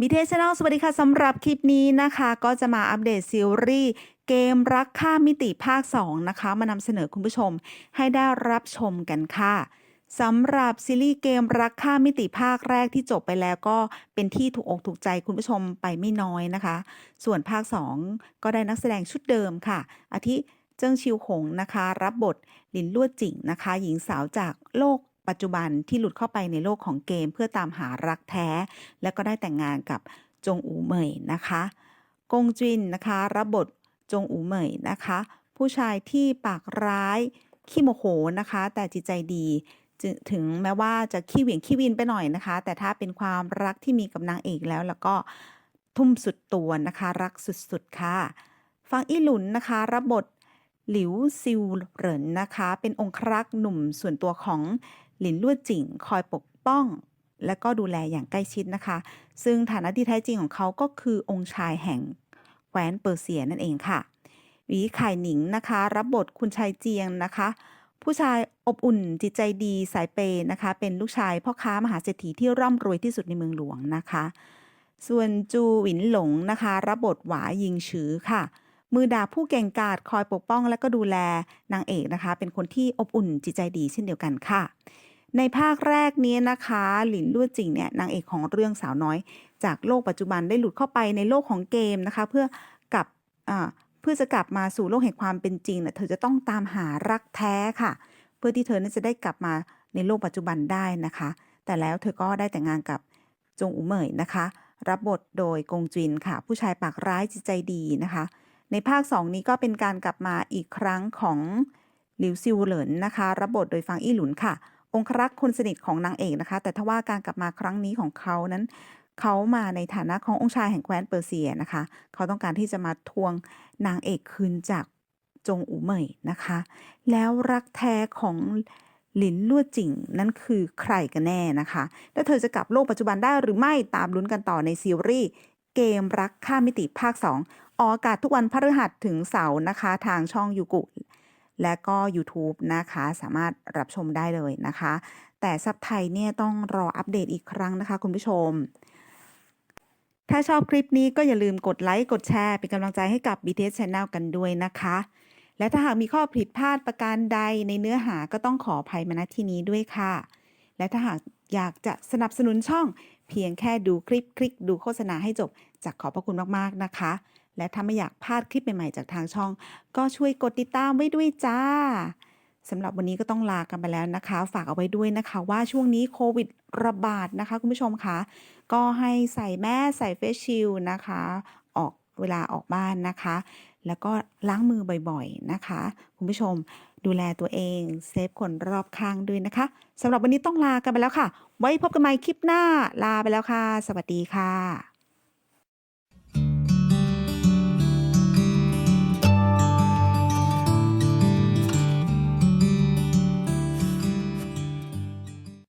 บีเทชแนลสวัสดีค่ะสำหรับคลิปนี้นะคะ ก็จะมาอัปเดตซีรีส์เกมรักข้ามมิติภาค 2 นะคะ มานำเสนอคุณผู้ชมให้ได้รับชมกันค่ะสำหรับซีรีส์เกมรักข้ามมิติภาคแรกที่จบไปแล้วก็เป็นที่ถูกอกถูกใจคุณผู้ชมไปไม่น้อยนะคะ ส่วนภาค 2 ก็ได้นักแสดงชุดเดิมค่ะ อาทิเจิ้งชิวหงนะคะ รับบทหลินลั่วจิ่งนะคะ หญิงสาวจากโลก ปัจจุบันที่หลุดเข้าไปในโลกของเกม เพื่อตามหารักแท้ และก็ได้แต่งงานกับจงอูเหมยนะคะ กงจินนะคะรับบทจงอูเหมยนะคะ ผู้ชายที่ปากร้ายขี้โมโหนะคะ แต่จิตใจดีถึงแม้ว่าจะขี้เหวี่ยงขี้วินไปหน่อยนะคะ แต่ถ้าเป็นความรักที่มีกับนางเอกแล้วแล้วก็ทุ่มสุดตัวนะคะ รักสุดๆค่ะฟังอีหลุนนะคะรับบทหลิวซิวเหรินนะคะ เป็นองครักษ์หนุ่มส่วนตัวของ หลินลั่จิ่งคอยปกป้อง และก็ดูแลอย่างใกล้ชิดนะคะ ซึ่งฐานะที่แท้จริงของเขาก็คือองค์ชายแห่งแคว้นเปอร์เซียนั่นเองค่ะหวีไข่หนิงนะคะ รับบทคุณชายเจียงนะคะ ผู้ชายอบอุ่นจิตใจดีสายเปย์นะคะ เป็นลูกชายพ่อค้ามหาเศรษฐีที่ร่ำรวยที่สุดในเมืองหลวงนะคะ ส่วนจูหวินหลงนะคะ รับบทหวายิงฉือค่ะ มือดาผู้เก่งกาจคอยปกป้องและก็ดูแลนางเอกนะคะ เป็นคนที่อบอุ่นจิตใจดีเช่นเดียวกันค่ะ ในภาคแรกนี้นะคะ หลินลั่จิงเนี่ยนางเอกของเรื่องสาวน้อย จากโลกปัจจุบันได้หลุดเข้าไปในโลกของเกมนะคะ เพื่อกลับเพื่อจะกลับมาสู่โลกแห่งความเป็นจริงเนี่ยเธอจะต้องตามหารักแท้ค่ะ เพื่อที่เธอนั้นจะได้กลับมาในโลกปัจจุบันได้นะคะ แต่แล้วเธอก็ได้แต่งงานกับจงอูเหมยนะคะ รับบทโดยกงจินค่ะ ผู้ชายปากร้ายจิตใจดีนะคะ ในภาค 2 นี้ก็เป็นการกลับมาอีกครั้งของหลิวซิวเหลินนะคะ รับบทโดยฟังอี้หลุนค่ะ องครักษ์คนสนิทของนางเอกนะคะ แต่ทว่าการกลับมาครั้งนี้ของเขานั้น เขามาในฐานะขององค์ชายแห่งแคว้นเปอร์เซียนะคะ เขาต้องการที่จะมาทวงนางเอกคืนจากจงอูเหมยนะคะ แล้วรักแท้ของหลินลั่วจิงนั้นคือใครกันแน่นะคะ และเธอจะกลับโลกปัจจุบันได้หรือไม่ตามลุ้นกันต่อในซีรีส์เกมรักข้ามมิติภาค 2 ออกอากาศทุกวันพฤหัสถึงเสาร์นะคะ ทางช่องยูกุ และก็ YouTube นะคะ สามารถรับชมได้เลยนะคะ แต่ซับไทยเนี่ยต้องรออัปเดตอีกครั้งนะคะ คุณผู้ชม ถ้าชอบคลิปนี้ก็อย่าลืมกดไลค์ กดแชร์ เป็นกำลังใจให้กับ BTS Channel กันด้วยนะคะ และถ้าหากมีข้อผิดพลาดประการใดในเนื้อหาก็ต้องขออภัยมาณที่นี้ด้วยค่ะ และถ้าหากอยากจะสนับสนุนช่อง เพียงแค่ดูคลิปคลิกดูโฆษณาให้จบจากขอบพระคุณมากๆนะคะ และถ้าไม่อยากพลาดคลิปใหม่ๆจากทางช่อง ก็ช่วยกดติดตามไว้ด้วยจ้าสำหรับวันนี้ก็ต้องลากันไปแล้วนะคะ ฝากเอาไว้ด้วยนะคะว่าช่วงนี้โควิดระบาดนะคะ คุณผู้ชมคะก็ให้ใส่แมสใส่เฟซชิลนะคะ ออกเวลาออกบ้านนะคะ แล้วก็ล้างมือบ่อยๆนะคะ คุณผู้ชมดูแลตัวเองเซฟคนรอบข้างด้วยนะคะสำหรับวันนี้ต้องลากันไปแล้วค่ะ ไว้พบกันใหม่คลิปหน้าลาไปแล้วค่ะ สวัสดีค่ะ